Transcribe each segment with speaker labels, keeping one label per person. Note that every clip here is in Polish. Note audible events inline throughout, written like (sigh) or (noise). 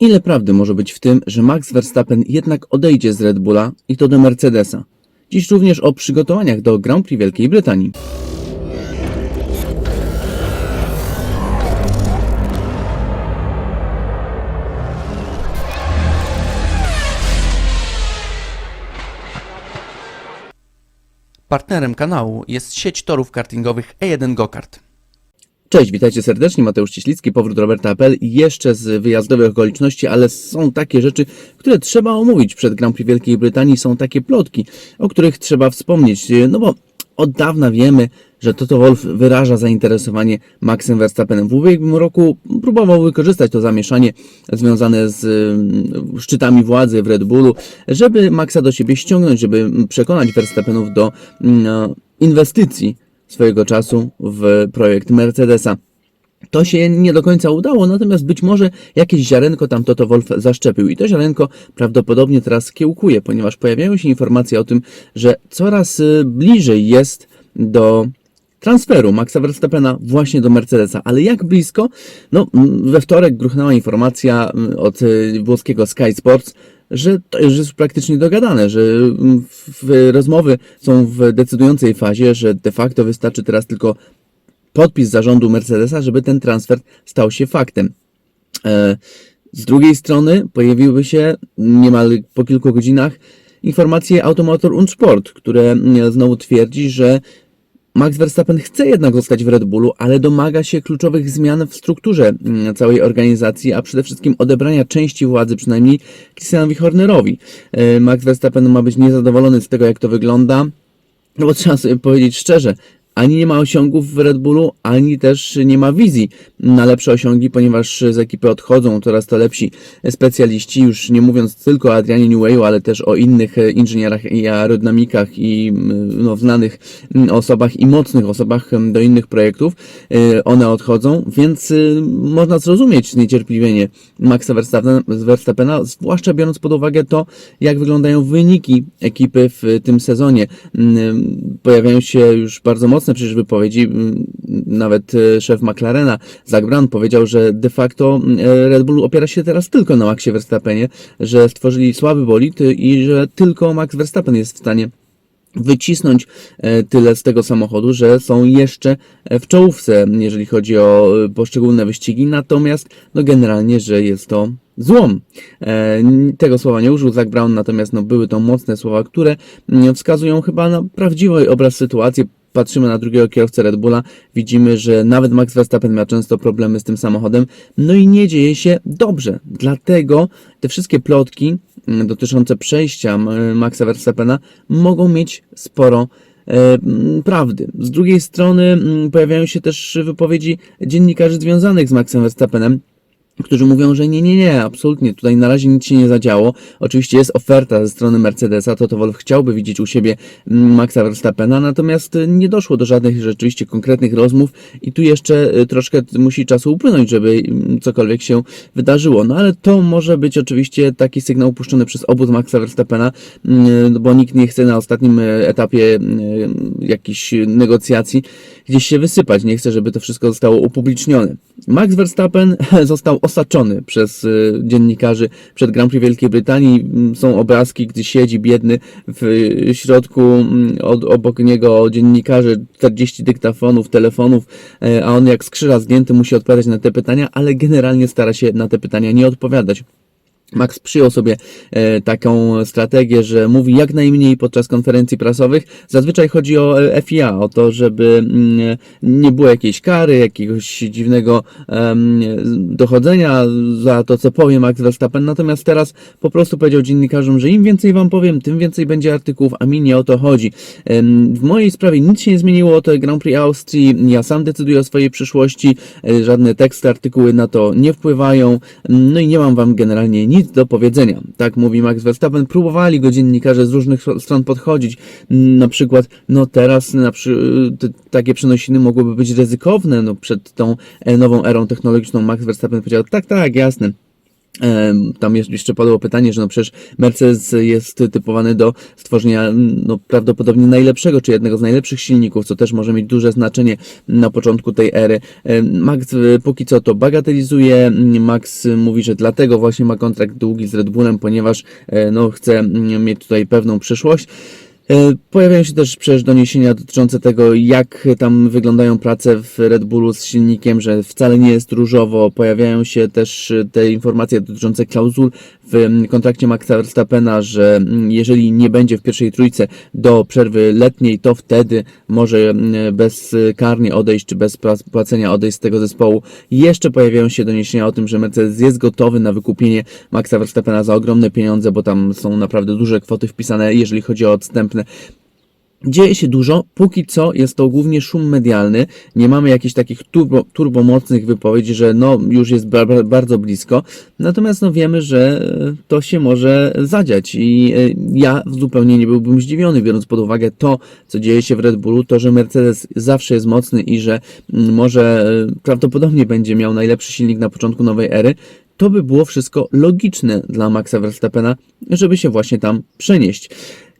Speaker 1: Ile prawdy może być w tym, że Max Verstappen jednak odejdzie z Red Bulla i to do Mercedesa? Dziś również o przygotowaniach do Grand Prix Wielkiej Brytanii.
Speaker 2: Partnerem kanału jest sieć torów kartingowych E1 Gokart.
Speaker 1: Cześć, witajcie serdecznie, Mateusz Cieślicki, powrót Roberta Apel jeszcze z wyjazdowych okoliczności, ale są takie rzeczy, które trzeba omówić przed Grand Prix Wielkiej Brytanii, są takie plotki, o których trzeba wspomnieć, no bo od dawna wiemy, że Toto Wolff wyraża zainteresowanie Maxem Verstappenem. W ubiegłym roku próbował wykorzystać to zamieszanie związane z mm, szczytami władzy w Red Bullu, żeby Maxa do siebie ściągnąć, żeby przekonać Verstappenów do mm, inwestycji swojego czasu w projekt Mercedesa. To się nie do końca udało, natomiast być może jakieś ziarenko tam Toto Wolf zaszczepił i to ziarenko prawdopodobnie teraz kiełkuje, ponieważ pojawiają się informacje o tym, że coraz y, bliżej jest do transferu Maxa Verstappena właśnie do Mercedesa. Ale jak blisko? No, we wtorek gruchnęła informacja od y, włoskiego Sky Sports, że to już jest praktycznie dogadane, że mm, rozmowy są w decydującej fazie, że de facto wystarczy teraz tylko podpis zarządu Mercedesa, żeby ten transfer stał się faktem. E, Z drugiej strony pojawiły się niemal po kilku godzinach informacje Automotor und Sport, które mm, znowu twierdzi, że Max Verstappen chce jednak zostać w Red Bullu, ale domaga się kluczowych zmian w strukturze mm, całej organizacji, a przede wszystkim odebrania części władzy, przynajmniej Christianowi Hornerowi. E, Max Verstappen ma być niezadowolony z tego, jak to wygląda, no bo trzeba sobie powiedzieć szczerze, ani nie ma osiągów w Red Bullu, ani też nie ma wizji na lepsze osiągi, ponieważ z ekipy odchodzą coraz to lepsi specjaliści, już nie mówiąc tylko o Adrianie Neweyu, ale też o innych inżynierach i aerodynamikach i mm, no, znanych mm, osobach i mocnych osobach em, do innych projektów. E, One odchodzą, więc y, można zrozumieć niecierpliwienie Maxa Verstappena, zwłaszcza biorąc pod uwagę to, jak wyglądają wyniki ekipy w tym sezonie. Mm, Pojawiają się już bardzo mocne przecież wypowiedzi. Nawet e, szef McLarena, Zach Brown, powiedział, że de facto e, Red Bull opiera się teraz tylko na Maxie Verstappenie, że stworzyli słaby bolid i że tylko Max Verstappen jest w stanie wycisnąć e, tyle z tego samochodu, że są jeszcze e, w czołówce, jeżeli chodzi o e, poszczególne wyścigi, natomiast no generalnie, że jest to złom. E, Tego słowa nie użył Zach Brown, natomiast no były to mocne słowa, które wskazują chyba na prawdziwy obraz sytuacji. Patrzymy na drugiego kierowcę Red Bulla, widzimy, że nawet Max Verstappen ma często problemy z tym samochodem, no i nie dzieje się dobrze. Dlatego te wszystkie plotki mm, dotyczące przejścia Maxa Verstappena mogą mieć sporo e, prawdy. Z drugiej strony m, pojawiają się też wypowiedzi dziennikarzy związanych z Maxem Verstappenem, którzy mówią, że nie, nie, nie, absolutnie, tutaj na razie nic się nie zadziało. Oczywiście jest oferta ze strony Mercedesa, Toto Wolff chciałby widzieć u siebie mm, Maxa Verstappena, natomiast y, nie doszło do żadnych rzeczywiście konkretnych rozmów i tu jeszcze y, troszkę musi czasu upłynąć, żeby mm, cokolwiek się wydarzyło. No ale to może być oczywiście taki sygnał puszczony przez obóz Maxa Verstappena, mm, no bo nikt nie chce na ostatnim y, etapie y, jakichś negocjacji gdzieś się wysypać, nie chce, żeby to wszystko zostało upublicznione. Max Verstappen (laughs) został osaczony przez y, dziennikarzy przed Grand Prix Wielkiej Brytanii. Mm, Są obrazki, gdy siedzi biedny w środku, mm, od, obok niego dziennikarzy, 40 dyktafonów, telefonów, e, a on jak skrzyża zgięty musi odpowiadać na te pytania, ale generalnie stara się na te pytania nie odpowiadać. Max przyjął sobie e, taką strategię, że mówi jak najmniej podczas konferencji prasowych. Zazwyczaj chodzi o e, FIA, o to, żeby mm, nie było jakiejś kary, jakiegoś dziwnego dochodzenia za to, co powie Max Verstappen. Natomiast teraz po prostu powiedział dziennikarzom, że im więcej wam powiem, tym więcej będzie artykułów, a mi nie o to chodzi. W mojej sprawie nic się nie zmieniło, to Grand Prix Austrii, ja sam decyduję o swojej przyszłości, e, żadne teksty, artykuły na to nie wpływają, no i nie mam wam generalnie nic do powiedzenia. Tak mówi Max Verstappen. Próbowali go dziennikarze z różnych stron podchodzić. Mm, Na przykład, no teraz na przy, te, takie przenosiny mogłyby być ryzykowne, no przed tą e, nową erą technologiczną Max Verstappen powiedział, tak, tak, jasne. Tam jeszcze padło pytanie, że no przecież Mercedes jest typowany do stworzenia no, prawdopodobnie najlepszego, czy jednego z najlepszych silników, co też może mieć duże znaczenie na początku tej ery. Max póki co to bagatelizuje. Max mówi, że dlatego właśnie ma kontrakt długi z Red Bullem, ponieważ e, no, chce mm, mieć tutaj pewną przyszłość. E, Pojawiają się też przecież doniesienia dotyczące tego, jak tam wyglądają prace w Red Bullu z silnikiem, że wcale nie jest różowo. Pojawiają się też e, te informacje dotyczące klauzul w kontrakcie Maxa Verstappena, że jeżeli nie będzie w pierwszej trójce do przerwy letniej, to wtedy może bezkarnie odejść, czy bez płac- płacenia odejść z tego zespołu. Jeszcze pojawiają się doniesienia o tym, że Mercedes jest gotowy na wykupienie Maxa Verstappena za ogromne pieniądze, bo tam są naprawdę duże kwoty wpisane, jeżeli chodzi o odstępne. Dzieje się dużo, póki co jest to głównie szum medialny, nie mamy jakichś takich turbo, turbomocnych wypowiedzi, że no już jest ba- ba- bardzo blisko, natomiast no wiemy, że e, to się może zadziać i e, ja zupełnie nie byłbym zdziwiony, biorąc pod uwagę to, co dzieje się w Red Bullu, to, że Mercedes zawsze jest mocny i że mm, może e, prawdopodobnie będzie miał najlepszy silnik na początku nowej ery, to by było wszystko logiczne dla Maxa Verstappena, żeby się właśnie tam przenieść.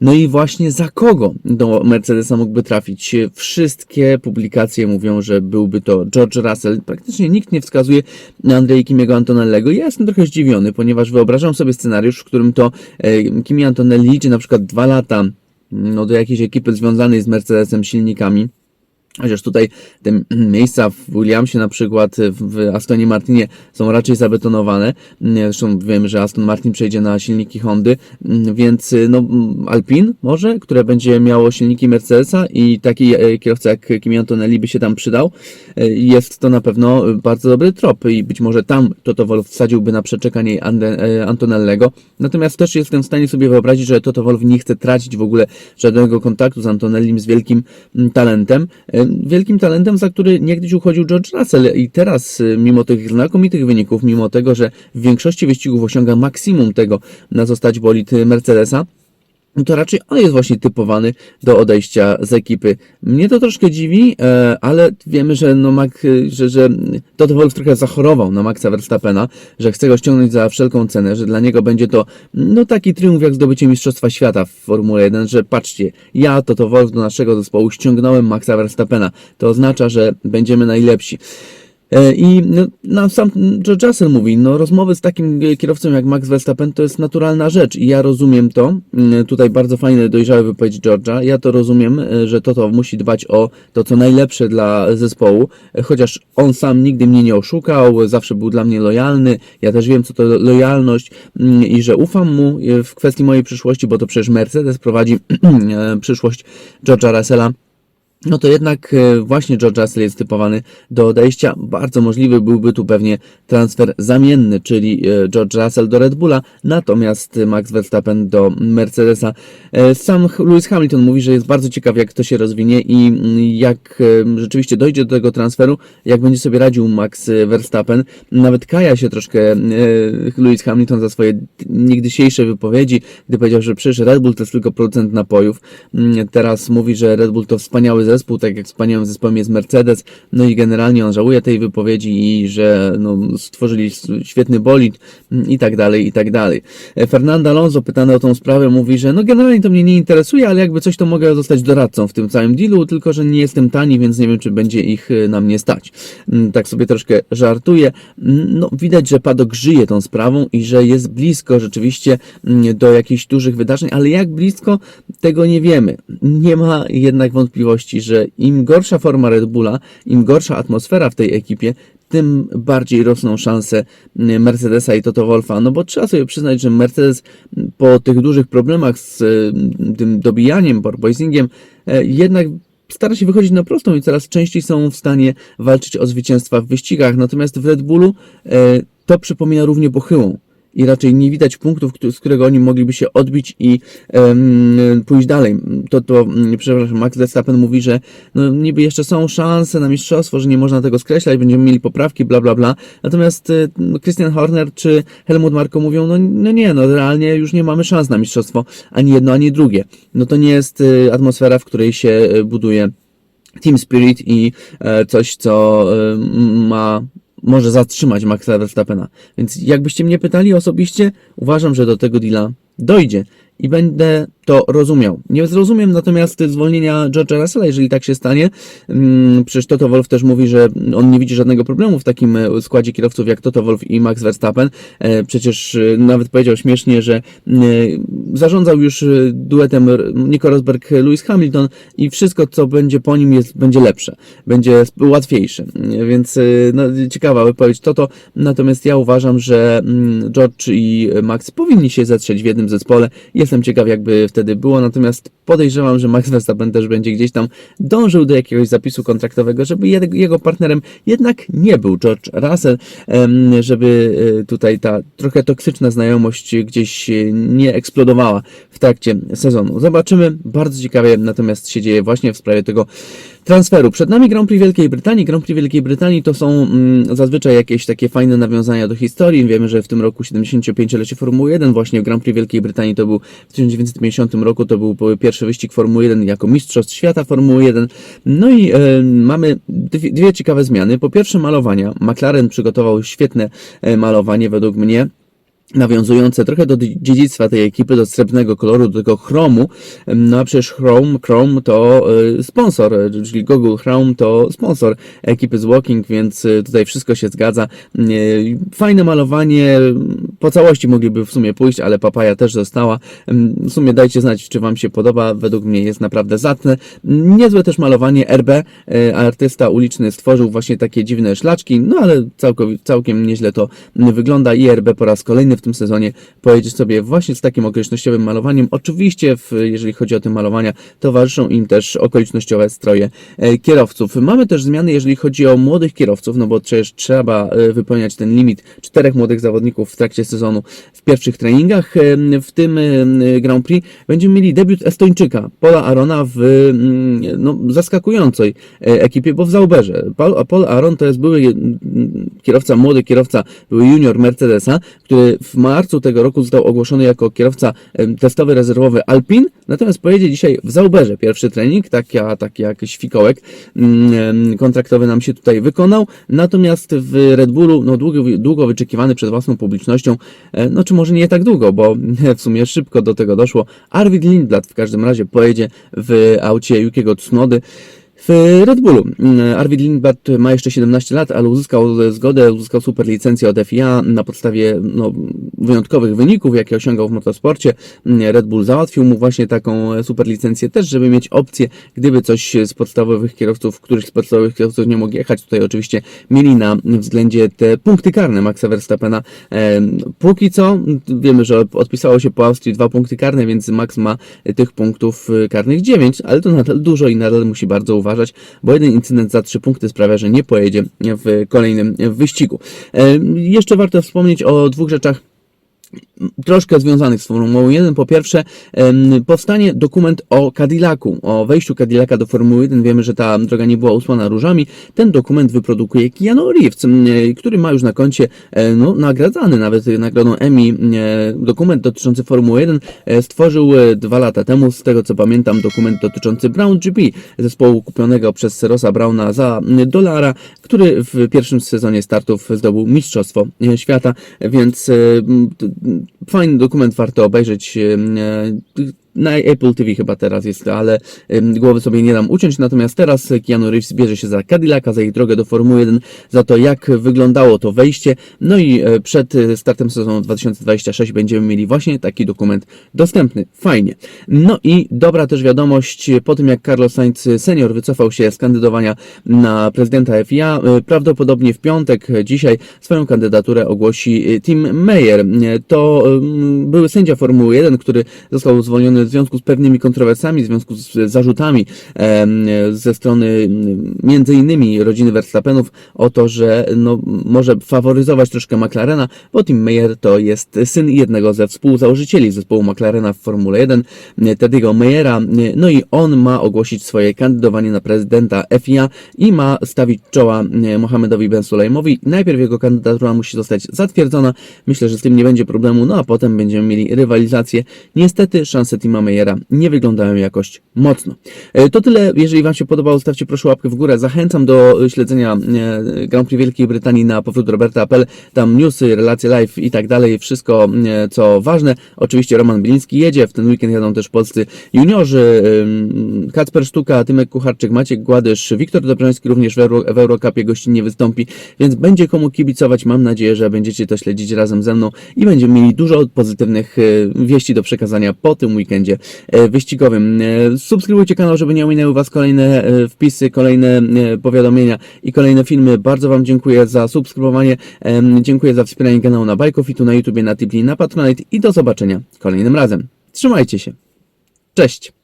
Speaker 1: No i właśnie za kogo do Mercedesa mógłby trafić? Wszystkie publikacje mówią, że byłby to George Russell. Praktycznie nikt nie wskazuje na Andrei Kimiego Antonellego. Ja jestem trochę zdziwiony, ponieważ wyobrażam sobie scenariusz, w którym to e, Kimi Antonelli liczy na przykład dwa lata no, do jakiejś ekipy związanej z Mercedesem silnikami. Chociaż tutaj te miejsca w Williamsie na przykład, w w Astonie Martinie są raczej zabetonowane. Zresztą wiemy, że Aston Martin przejdzie na silniki Hondy, więc no Alpine może, które będzie miało silniki Mercedesa i taki e, kierowca jak Kimi Antonelli by się tam przydał. E, Jest to na pewno bardzo dobry trop i być może tam Toto Wolff wsadziłby na przeczekanie e, Antonellego. Natomiast też jestem w stanie sobie wyobrazić, że Toto nie chce tracić w ogóle żadnego kontaktu z Antonellim, z wielkim talentem. Wielkim talentem, za który niegdyś uchodził George Russell. I teraz, e, mimo tych znakomitych wyników, mimo tego, że w większości wyścigów osiąga maksimum tego, na co stać bolid Mercedesa, no to raczej on jest właśnie typowany do odejścia z ekipy. Mnie to troszkę dziwi, e, ale wiemy, że no Mac, e, że, że Toto Wolff trochę zachorował na Maxa Verstappena, że chce go ściągnąć za wszelką cenę, że dla niego będzie to no taki triumf jak zdobycie Mistrzostwa Świata w Formule 1, że patrzcie, ja Toto Wolff do naszego zespołu ściągnąłem Maxa Verstappena. To oznacza, że będziemy najlepsi. E, I no, sam George Russell mówi, no rozmowy z takim e, kierowcą jak Max Verstappen to jest naturalna rzecz i ja rozumiem to. Mm, Tutaj bardzo fajne, dojrzałe wypowiedź George'a. Ja to rozumiem, e, że Toto musi dbać o to, co najlepsze dla zespołu, e, chociaż on sam nigdy mnie nie oszukał, zawsze był dla mnie lojalny. Ja też wiem, co to lo- lojalność mm, i że ufam mu e, w kwestii mojej przyszłości, bo to przecież Mercedes prowadzi (clears throat) e, przyszłość George'a Russella no to jednak e, właśnie George Russell jest typowany do odejścia. Bardzo możliwy byłby tu pewnie transfer zamienny, czyli e, George Russell do Red Bulla, natomiast Max Verstappen do Mercedesa. E, Sam Lewis Hamilton mówi, że jest bardzo ciekaw, jak to się rozwinie i mm, jak rzeczywiście dojdzie do tego transferu, jak będzie sobie radził Max Verstappen. Nawet kaja się troszkę Lewis Hamilton za swoje niegdysiejsze wypowiedzi, gdy powiedział, że przecież Red Bull to jest tylko producent napojów. Mm, Teraz mówi, że Red Bull to wspaniały zespół, tak jak wspaniałym zespołem jest Mercedes, no i generalnie on żałuje tej wypowiedzi i że no, stworzyli świetny bolid mm, i tak dalej, i tak dalej. E, Fernando Alonso pytany o tą sprawę mówi, że no generalnie to mnie nie interesuje, ale jakby coś to mogę zostać doradcą w tym całym dealu, tylko że nie jestem tani, więc nie wiem, czy będzie ich e, na mnie stać. Mm, Tak sobie troszkę żartuję. Mm, No widać, że Padok żyje tą sprawą i że jest blisko rzeczywiście do jakichś dużych wydarzeń, ale jak blisko, tego nie wiemy. Nie ma jednak wątpliwości, że im gorsza forma Red Bulla, im gorsza atmosfera w tej ekipie, tym bardziej rosną szanse mm, Mercedesa i Toto Wolfa. No bo trzeba sobie przyznać, że Mercedes mm, po tych dużych problemach z mm, tym dobijaniem, porpoisingiem, e, jednak stara się wychodzić na prostą i coraz częściej są w stanie walczyć o zwycięstwa w wyścigach. Natomiast w Red Bullu e, to przypomina równie pochyłą i raczej nie widać punktów, któ- z którego oni mogliby się odbić i pójść dalej. To, to, mm, przepraszam, Max Verstappen mówi, że no, niby jeszcze są szanse na mistrzostwo, że nie można tego skreślać, będziemy mieli poprawki, bla, bla, bla. Natomiast no, Christian Horner czy Helmut Marko mówią, no, no nie, no realnie już nie mamy szans na mistrzostwo, ani jedno, ani drugie. No to nie jest e, atmosfera, w której się e, buduje Team Spirit i e, coś, co ma może zatrzymać Maxa Verstappena. Więc jakbyście mnie pytali osobiście, uważam, że do tego deala dojdzie i będę to rozumiał. Nie zrozumiem natomiast zwolnienia George'a Russella, jeżeli tak się stanie. Mm, Przecież Toto Wolff też mówi, że on nie widzi żadnego problemu w takim e, składzie kierowców jak Toto Wolff i Max Verstappen. E, Przecież e, nawet powiedział śmiesznie, że zarządzał już duetem Nico Rosberg, Lewis Hamilton i wszystko, co będzie po nim jest, będzie lepsze, będzie łatwiejsze. Więc no, ciekawa wypowiedź Toto. Natomiast ja uważam, że mm, George i Max powinni się zetrzeć w jednym zespole. Jestem ciekaw, jakby wtedy było. Natomiast podejrzewam, że Max Verstappen też będzie gdzieś tam dążył do jakiegoś zapisu kontraktowego, żeby jego partnerem jednak nie był George Russell, żeby e, tutaj ta trochę toksyczna znajomość gdzieś e, nie eksplodowała w trakcie sezonu. Zobaczymy. Bardzo ciekawie natomiast się dzieje właśnie w sprawie tego transferu. Przed nami Grand Prix Wielkiej Brytanii. Grand Prix Wielkiej Brytanii to są mm, zazwyczaj jakieś takie fajne nawiązania do historii. Wiemy, że w tym roku 75-lecie Formuły 1 właśnie w Grand Prix Wielkiej Brytanii to był w 1950 roku to był pierwszy wyścig Formuły 1 jako mistrzostw świata Formuły 1. No i e, mamy dwie, dwie ciekawe zmiany. Po pierwsze malowania. McLaren przygotował świetne e, malowanie według mnie nawiązujące trochę do dziedzictwa tej ekipy, do srebrnego koloru, do tego chromu. No a przecież Chrome, Chrome to y, sponsor, y, czyli Google Chrome to sponsor ekipy z Walking, więc y, tutaj wszystko się zgadza. Fajne malowanie, po całości mogliby w sumie pójść, ale papaja też została. W sumie dajcie znać, czy Wam się podoba, według mnie jest naprawdę zacne. Niezłe też malowanie RB, artysta uliczny stworzył właśnie takie dziwne szlaczki, no ale całkiem nieźle to wygląda i RB po raz kolejny w tym sezonie pojedzie sobie właśnie z takim okolicznościowym malowaniem. Oczywiście, w, jeżeli chodzi o te malowania, towarzyszą im też okolicznościowe stroje e, kierowców. Mamy też zmiany, jeżeli chodzi o młodych kierowców, no bo przecież trzeba e, wypełniać ten limit czterech młodych zawodników w trakcie sezonu w pierwszych treningach. E, W tym Grand Prix będziemy mieli debiut Estończyka, Pola Arona w mm, no, zaskakującej ekipie, bo w Zauberze. Paul, Paul Aron to jest były kierowca, młody kierowca, były junior Mercedesa, który w marcu tego roku został ogłoszony jako kierowca testowy rezerwowy Alpin, natomiast pojedzie dzisiaj w Zauberze. Pierwszy trening, taki, taki jakiś fikołek mm, kontraktowy nam się tutaj wykonał, natomiast w Red Bullu, no długo, długo wyczekiwany przed własną publicznością, e, no czy może nie tak długo, bo (laughs) w sumie szybko do tego doszło. Arvid Lindblad w każdym razie pojedzie w aucie Yukiego Tsunody. W Red Bullu mm, Arvid Lindblad ma jeszcze 17 lat, ale uzyskał zgodę, uzyskał super licencję od FIA na podstawie no, wyjątkowych wyników, jakie osiągał w motosporcie. Mm, Red Bull załatwił mu właśnie taką super licencję też, żeby mieć opcję, gdyby coś z podstawowych kierowców, których z podstawowych kierowców nie mógł jechać, tutaj oczywiście mieli na względzie te punkty karne Maxa Verstappena. Em, Póki co wiemy, że odpisało się po Austrii dwa punkty karne, więc Max ma tych punktów y, karnych 9, ale to nadal dużo i nadal musi bardzo uważać, bo jeden incydent za trzy punkty sprawia, że nie pojedzie w kolejnym wyścigu. Em, Jeszcze warto wspomnieć o dwóch rzeczach troszkę związanych z Formułą 1. Po pierwsze, powstanie dokument o Cadillacu, o wejściu Cadillaca do Formuły 1. Wiemy, że ta droga nie była usłana różami. Ten dokument wyprodukuje Keanu Reeves, e, który ma już na koncie, e, no, nagradzany nawet nagrodą Emmy e, dokument dotyczący Formuły 1. e, Stworzył dwa lata temu, z tego co pamiętam, dokument dotyczący Brown GP, zespołu kupionego przez Rossa Browna za dolara, który w pierwszym sezonie startów zdobył Mistrzostwo Świata, więc fajny dokument, warto obejrzeć. Na Apple TV chyba teraz jest, ale głowy sobie nie dam uciąć. Natomiast teraz Keanu Reeves bierze się za Cadillaca, za ich drogę do Formuły 1, za to jak wyglądało to wejście. No i e, przed e, startem sezonu 2026 będziemy mieli właśnie taki dokument dostępny. Fajnie. No i dobra też wiadomość, po tym jak Carlos Sainz senior wycofał się z kandydowania na prezydenta FIA, e, prawdopodobnie w piątek, dzisiaj, swoją kandydaturę ogłosi Tim Meyer. E, To były sędzia Formuły 1, który został zwolniony w związku z pewnymi kontrowersjami, w związku z zarzutami ze strony między innymi rodziny Verstappenów o to, że no, może faworyzować troszkę McLarena, bo Tim Meyer to jest syn jednego ze współzałożycieli zespołu McLarena w Formule 1, Teddy'ego Meyera, no i on ma ogłosić swoje kandydowanie na prezydenta FIA i ma stawić czoła e, Mohamedowi Ben Sulejmowi. Najpierw jego kandydatura musi zostać zatwierdzona, myślę, że z tym nie będzie problemu, no a potem będziemy mieli rywalizację. Niestety szanse Tima Tima Meyera nie wyglądają jakoś mocno. E, To tyle. Jeżeli Wam się podobało, stawcie proszę łapkę w górę. Zachęcam do e, śledzenia e, Grand Prix Wielkiej Brytanii na powrót Roberta.pl. Tam newsy, relacje live i tak dalej. Wszystko, co ważne. Oczywiście Roman Biliński jedzie. W ten weekend jadą też polscy juniorzy. Kacper Sztuka, Tymek Kucharczyk, Maciek Gładysz, Wiktor Dobrzański również w, Euro, w Eurocupie gościnnie wystąpi, więc będzie komu kibicować. Mam nadzieję, że będziecie to śledzić razem ze mną i będziemy mieli dużo pozytywnych wieści do przekazania po tym weekendzie e, wyścigowym. E, Subskrybujcie kanał, żeby nie ominęły Was kolejne e, wpisy, kolejne powiadomienia i kolejne filmy. Bardzo Wam dziękuję za subskrybowanie. Dziękuję za wspieranie kanału na Bajkofitu, na YouTubie, na Tipli, na Patronite i do zobaczenia kolejnym razem. Trzymajcie się. Cześć!